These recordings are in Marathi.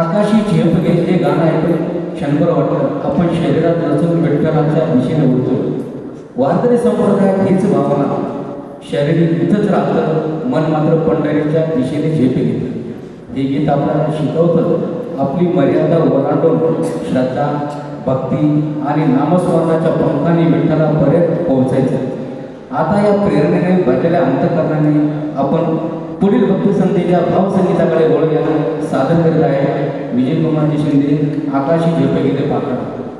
आकाशी झेप घेतले हे गाणं ऐकून क्षणभर वाटलं. आपण शरीरात नसून विठ्ठलाच्या दिशेने उडतो वारकरी संप्रदायात हीच भावना. शरीर इथंच राहतं मन मात्र पंढरीच्या दिशेने झेप घेतं. हे गीत आपल्याला शिकवतं. आपली मर्यादा ओलांडून श्रद्धा भक्ती आणि नामस्मरणाच्या पंखाने विठ्ठलापर्यंत पोहोचायचं. आता या प्रेरणेने भरलेल्या अंतकरणाने आपण पुढील भक्ती भावसंगीताकडे भावसंगीताकडे यांना सादर करीत आहे विजयकुमारजी शिंदे. आकाशी झेपगीते पाकड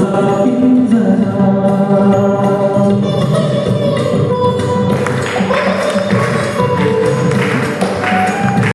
Thank you.